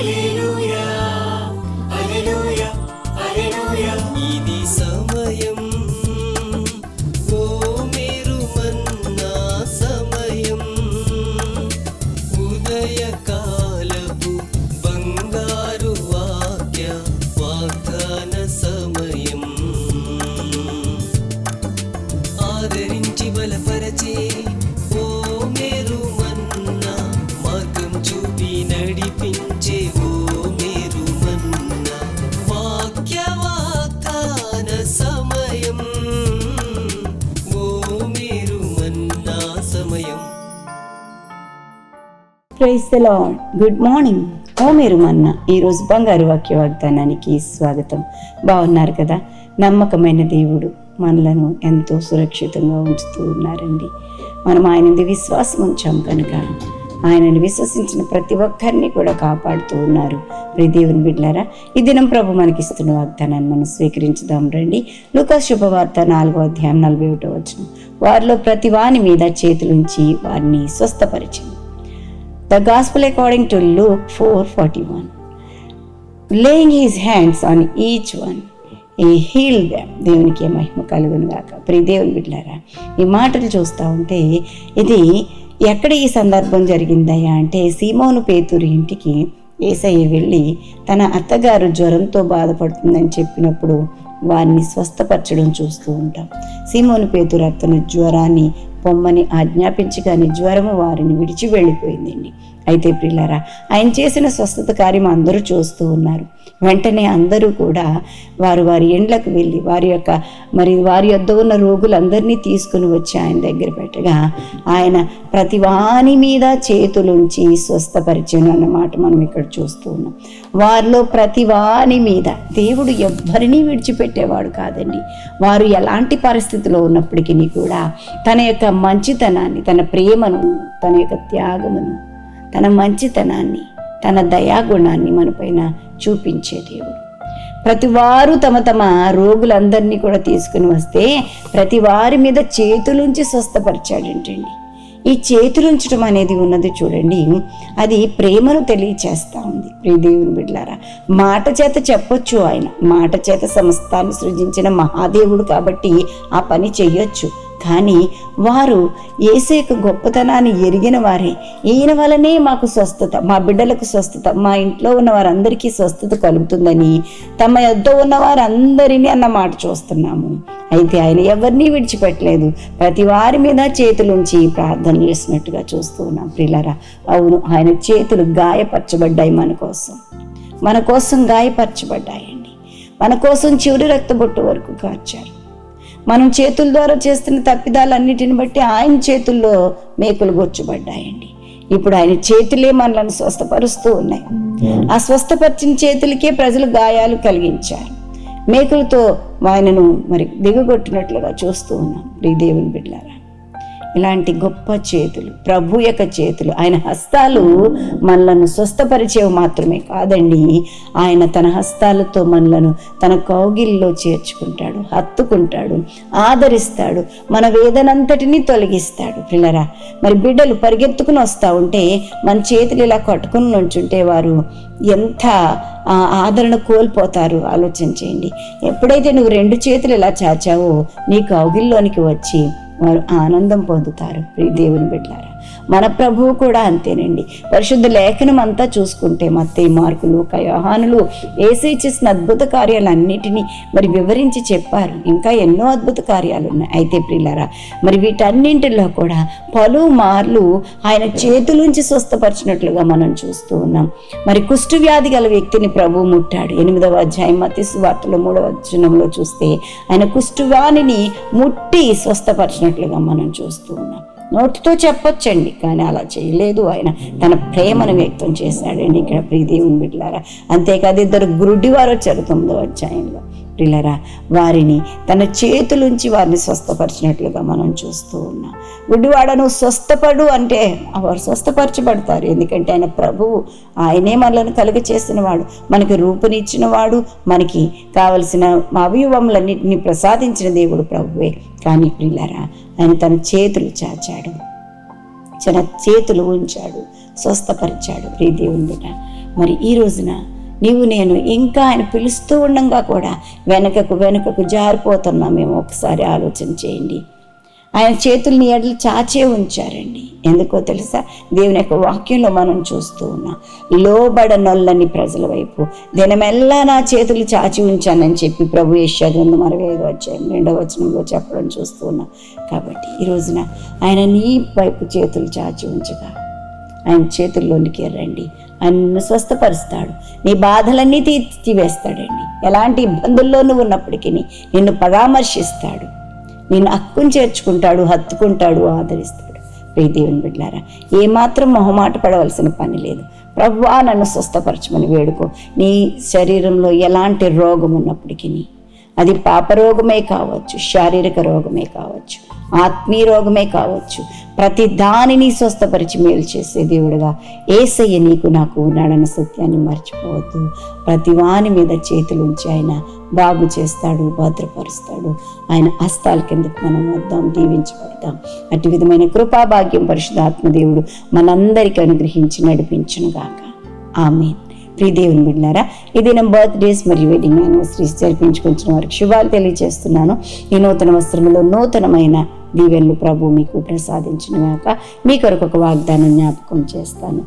一路。ప్రైజ్ the good morning. ఓ మీరు మన్న ఈరోజు బంగారు వాక్య వాగ్దానానికి స్వాగతం. బాగున్నారు కదా? నమ్మకమైన దేవుడు మనలను ఎంతో సురక్షితంగా ఉంచుతూ ఉన్నారండి. మనం ఆయనది విశ్వాసం ఉంచాం కనుక ఆయనను విశ్వసించిన ప్రతి ఒక్కరిని కూడా కాపాడుతూ ఉన్నారు. ప్రి దేవుని బిడ్డారా ఈ దినం ప్రభు మనకిస్తున్న వాగ్దానాన్ని మనం స్వీకరించుదాం రండి. లుకా శుభవార్త నాలుగో అధ్యాయం నలభై ఒకటో వచ్చిన వారిలో ప్రతి వాని మీద చేతులుంచి వారిని స్వస్థపరిచింది. The Gospel according to Luke 4:41. Laying his hands on each one, ఈ హీల్ them. దేవునికి మహిమ కలుగును గాక ప్రియ దేవుని బిడ్డారా ఈ మాటలు చూస్తూ ఉంటే ఇది ఎక్కడ ఈ సందర్భం జరిగిందయ్యా అంటే సీమోను పేతురు ఇంటికి ఏసయ్య వెళ్ళి తన అత్తగారు జ్వరంతో బాధపడుతుందని చెప్పినప్పుడు వారిని స్వస్థపరచడం చూస్తూ ఉంటాం సీమోను పేతురు అతను జ్వరాన్ని పొమ్మని ఆజ్ఞాపించగానే జ్వరము వారిని విడిచి వెళ్ళిపోయిందండి. అయితే ప్రిల్లారా ఆయన చేసిన స్వస్థత కార్యం అందరూ చూస్తూ ఉన్నారు. వెంటనే అందరూ కూడా వారు వారి ఇండ్లకు వెళ్ళి వారి యొక్క మరి వారి యొద్ద ఉన్న రోగులందరినీ తీసుకుని వచ్చి ఆయన దగ్గర పెట్టగా ఆయన ప్రతి వాని మీద చేతులుంచి స్వస్థపరిచయం అన్నమాట మనం ఇక్కడ చూస్తూ ఉన్నాం. వారిలో ప్రతి వాని మీద దేవుడు ఎవ్వరినీ విడిచిపెట్టేవాడు కాదండి. వారు ఎలాంటి పరిస్థితిలో ఉన్నప్పటికీ కూడా తన యొక్క మంచితనాన్ని తన ప్రేమను తన యొక్క త్యాగమును తన మంచితనాన్ని తన దయాగుణాన్ని మనపైన చూపించే దేవుడు. ప్రతి వారు తమ తమ రోగులందరినీ కూడా తీసుకుని వస్తే ప్రతి వారి మీద చేతులుంచి స్వస్థపరిచాడంటండి. ఈ చేతులుంచడం అనేది ఉన్నది చూడండి. అది ప్రేమను తెలియచేస్తూ ఉంది. ప్రియ దేవుని బిడ్లారా మాట చేత చెప్పొచ్చు ఆయన. మాట చేత సమస్తాన్ని సృజించిన మహాదేవుడు కాబట్టి ఆ పని చెయ్యొచ్చు కానీ వారు ఏసేకు గొప్పతనాన్ని ఎరిగిన వారే. ఈయన వలనే మాకు స్వస్థత మా బిడ్డలకు స్వస్థత మా ఇంట్లో ఉన్న వారందరికీ స్వస్థత కలుగుతుందని తమ యొద్ద ఉన్న వారందరినీ అన్న మాట చూస్తున్నాము. అయితే ఆయన ఎవరిని విడిచిపెట్టలేదు. ప్రతి వారి మీద చేతులుంచి ప్రార్థన చేసినట్టుగా చూస్తూ ఉన్నాం. ప్రిలరా అవును ఆయన చేతులు గాయపరచబడ్డాయి మన కోసం. మన కోసం గాయపరచబడ్డాయండి. మన కోసం చివరి రక్తబొట్టు వరకు కార్చారు. మనం చేతుల ద్వారా చేస్తున్న తప్పిదాలన్నిటిని బట్టి ఆయన చేతుల్లో మేకులు గొచ్చుబడ్డాయండి ఇప్పుడు ఆయన చేతులే మనలను స్వస్థపరుస్తూ ఉన్నాయి. ఆ స్వస్థపరిచిన చేతులకే ప్రజలు గాయాలు కలిగించారు. మేకులతో ఆయనను మరి దిగగొట్టినట్లుగా చూస్తూ ఉన్నాం. ప్రియ దేవుని బిడ్డారా ఇలాంటి గొప్ప చేతులు ప్రభు యొక్క చేతులు ఆయన హస్తాలు మనలను స్వస్థపరిచేవి మాత్రమే కాదండి. ఆయన తన హస్తాలతో మనలను తన కౌగిల్లో చేర్చుకుంటాడు. హత్తుకుంటాడు ఆదరిస్తాడు మన వేదనంతటినీ తొలగిస్తాడు. పిల్లరా మరి బిడ్డలు పరిగెత్తుకుని వస్తూ ఉంటే మన చేతులు ఇలా కట్టుకుని నుంచుంటే వారు ఎంత ఆదరణ కోల్పోతారు? ఆలోచన చేయండి. ఎప్పుడైతే నువ్వు రెండు చేతులు ఇలా చాచావో నీ కౌగిల్లోనికి వచ్చి వారు ఆనందం పొందుతారు. దేవుని బిడ్డారా మన ప్రభువు కూడా అంతేనండి. పరిశుద్ధ లేఖనం అంతా చూసుకుంటే మత్తే మార్కులు కయోహానులు ఏసీ చేసిన అద్భుత కార్యాలన్నిటినీ మరి వివరించి చెప్పారు. ఇంకా ఎన్నో అద్భుత కార్యాలు ఉన్నాయి అయితే ప్రిల్లరా మరి వీటన్నింటిలో కూడా పలు మార్లు ఆయన చేతులుంచి స్వస్థపరిచినట్లుగా మనం చూస్తూ ఉన్నాం. మరి కుష్టు వ్యాధి గల వ్యక్తిని ప్రభు ముట్టాడు. ఎనిమిదవ అధ్యాయం మతి వార్తలో మూడవ వచనంలో చూస్తే ఆయన కుష్టువాణిని ముట్టి స్వస్థపరిచినట్లుగా మనం చూస్తూ ఉన్నాం. నోటితో చెప్పొచ్చండి కానీ అలా చేయలేదు ఆయన. తన ప్రేమను వ్యక్తం చేశాడండి ఇక్కడ ప్రీదేవుని బిడ్డలారా. అంతేకాదు ఇద్దరు గురుడివారు వచ్చారు తొమ్మిదో అధ్యాయంలో. ప్రిలరా వారిని తన చేతులుంచి వారిని స్వస్థపరిచినట్లుగా మనం చూస్తూ ఉన్నాం. గుడ్డివాడను స్వస్థపడు అంటే వారు స్వస్థపరచబడతారు. ఎందుకంటే ఆయన ప్రభువు ఆయనే మనలను కలుగ చేసిన వాడు మనకి రూపునిచ్చిన వాడు మనకి కావలసిన అవయవములన్నింటినీ ప్రసాదించిన దేవుడు ప్రభువే. కానీ ప్రిల్లరా ఆయన తన చేతులు చాచాడు. తన చేతులు ఉంచాడు స్వస్థపరిచాడు. ప్రీ దేవుని మరి ఈ రోజున నీవు నేను ఇంకా ఆయన పిలుస్తూ ఉండంగా కూడా వెనకకు వెనకకు జారిపోతున్నామేమో ఒకసారి ఆలోచన చేయండి. ఆయన చేతుల్ని ఎడలు చాచే ఉంచారండి. ఎందుకో తెలుసా? దేవుని యొక్క వాక్యంలో మనం చూస్తూ ఉన్నాం. లోబడనొల్లని ప్రజల వైపు. దినమెల్లా నా చేతులు చాచి ఉంచానని చెప్పి ప్రభు యశాగ్రంథం అరవై ఐదు అధ్యాయం రెండవ వచనంలో చెప్పడం చూస్తూ ఉన్నాం. కాబట్టి ఈ రోజున ఆయన నీ వైపు చేతులు చాచి ఉంచగా ఆయన చేతుల్లోనికి రండి ఆయన స్వస్థపరుస్తాడు. నీ బాధలన్నీ తీర్చివేస్తాడండి. ఎలాంటి ఇబ్బందుల్లో నువ్వు ఉన్నప్పటికీ నిన్ను పరామర్శిస్తాడు. నిన్ను హక్కును చేర్చుకుంటాడు హత్తుకుంటాడు ఆదరిస్తాడు. ప్రియ దేవుని బిడ్డారా ఏమాత్రం మొహమాట పడవలసిన పని లేదు. ప్రభువా నన్ను స్వస్థపరచమని వేడుకో. నీ శరీరంలో ఎలాంటి రోగం ఉన్నప్పటికీ అది పాపరోగమే కావచ్చు శారీరక రోగమే కావచ్చు ఆత్మీయ రోగమే కావచ్చు. ప్రతి దానిని స్వస్థపరిచి మేలు చేసే దేవుడుగా ఏసయ్య నీకు నాకు ఉన్నాడన్న సత్యాన్ని మర్చిపోవద్దు. ప్రతి వాని మీద చేతులుంచి ఆయన బాగు చేస్తాడు భద్రపరుస్తాడు. ఆయన హస్తాల కిందకు మనం వద్దాం దీవించబడతాం. అటు విధమైన కృపాభాగ్యం పరిశుధాత్మ దేవుడు మనందరికీ అనుగ్రహించి నడిపించునుగాక. ఆమెన్. ప్రియ దేవుని బిడ్డారా ఈ దినం బర్త్డేస్ మరియు వెడ్డింగ్ యానివర్సరీస్ జరిపించుకుంటున్న వారికి శుభాలు తెలియజేస్తున్నాను. ఈ నూతన వస్త్రములో నూతనమైన దీవెన్లు ప్రభు మీకు ప్రసాదించిన గాక మీ కొరకు ఒక వాగ్దానం జ్ఞాపకం చేస్తాను.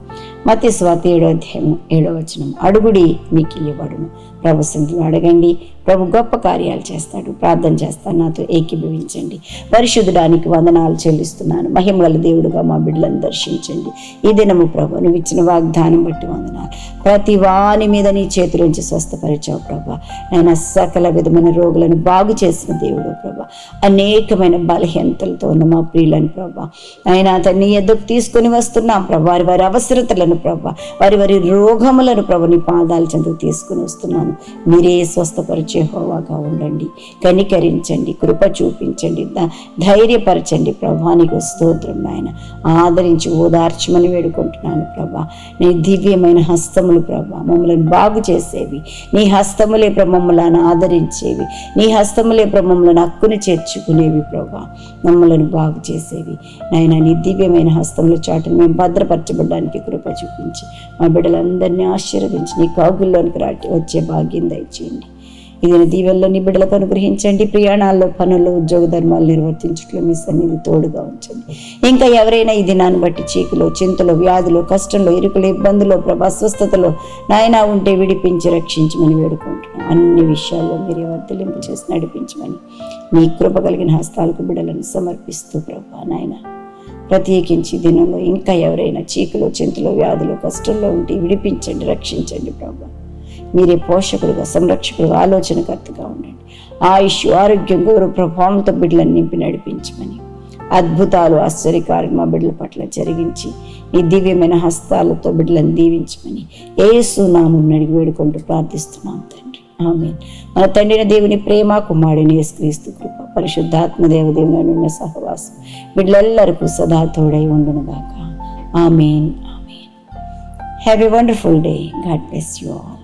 మతి స్వాతి ఏడో అధ్యాయం ఏడో వచనం. అడుగుడి మీకు ఇవ్వబడును ప్రభు సింధులు అడగండి. ప్రభు గొప్ప కార్యాలు చేస్తాడు. ప్రార్థన చేస్తాను. నాతో ఏకీభవించండి. పరిశుద్ధడానికి వందనాలు చెల్లిస్తున్నాను. మహిమగల దేవుడుగా మా బిడ్డలను దర్శించండి. ఈ దినము ప్రభు నువ్వు ఇచ్చిన వాగ్దానం బట్టి వందనాలు. ప్రతి వాని మీద నీ చేతిలోంచి స్వస్థపరిచావు ప్రభా. నేను సకల విధమైన రోగులను బాగు చేసిన దేవుడు ప్రభు. అనేకమైన బలహీనతలతో ఉన్న మా ప్రియులను ప్రభా. ఆయన అతన్ని ఎద్దుకు తీసుకొని వస్తున్నాం ప్రభా. వారి వారి అవసరతలను ప్రభా. వారి వారి రోగములను ప్రభు నీ పాదాల చెందుకు తీసుకుని వస్తున్నాను. మీరే స్వస్థపరిచే హోవాగా ఉండండి. కనికరించండి. కృప చూపించండి. ధైర్యపరచండి ప్రభా. నీకు స్తోత్రం నాయన. ఆదరించి ఓదార్చమని వేడుకుంటున్నాను ప్రభా. నీ దివ్యమైన హస్తములు ప్రభా మమ్మల్ని బాగు చేసేవి. నీ హస్తములే ప్రభమ్మలను ఆదరించేవి. నీ హస్తములే ప్రభమ్మలను హక్కును చేర్చుకునేవి ప్రభా. మమ్మలను బాగు చేసేవి. నాయన నీ దివ్యమైన హస్తంలో చాటును మేము భద్రపరచబడడానికి కృప చూపించి మా బిడ్డలందరినీ ఆశీర్వదించి నీ కాగుల్లోనికి రాటి వచ్చే భాగ్యం దయచేయండి. ఈయన దీవెల్లోని బిడ్డలకు అనుగ్రహించండి. ప్రయాణాల్లో పనులు ఉద్యోగ ధర్మాలు నిర్వర్తించట్లో మీ సన్నిధి తోడుగా ఉంచండి. ఇంకా ఎవరైనా ఈ దినాన్ని బట్టి చీకులో చింతలో వ్యాధులు కష్టంలో ఇరుకులు ఇబ్బందులు ప్రభా స్వస్థతలో నాయన ఉంటే విడిపించి రక్షించమని వేడుకుంటున్నాం. అన్ని విషయాల్లో మీరు వర్ధలింపు చేసి నడిపించమని మీ కృప కలిగిన హస్తాలకు బిడ్డలను సమర్పిస్తూ ప్రభా నాయన ప్రత్యేకించి దినంలో ఇంకా ఎవరైనా చీకులో చింతలు వ్యాధులు కష్టంలో ఉంటే విడిపించండి రక్షించండి ప్రభా. మీరే పోషకుడిగా సంరక్షకుడిగా ఆలోచనకర్తగా ఉండండి. ఆయుష్ ఆరోగ్యం గౌరవ ప్రభావంతో బిడ్డలను నింపి నడిపించమని అద్భుతాలు ఆశ్చర్యకార్యం మా బిడ్డల పట్ల జరిగించి నీ దివ్యమైన హస్తాలతో బిడ్డలను దీవించమని ఏసు నామం అడిగి వేడుకుంటూ ప్రార్థిస్తున్నాం తండ్రి. ఆమె మన తండ్రిన దేవుని ప్రేమ కుమారుడిని యేసుక్రీస్తు కృప పరిశుద్ధాత్మ దేవదేవుని ఉన్న సహవాసం బిడ్డలెల్లరికూ సదా తోడై ఉండునుగాక. Amen. Amen. Have a wonderful day God bless you all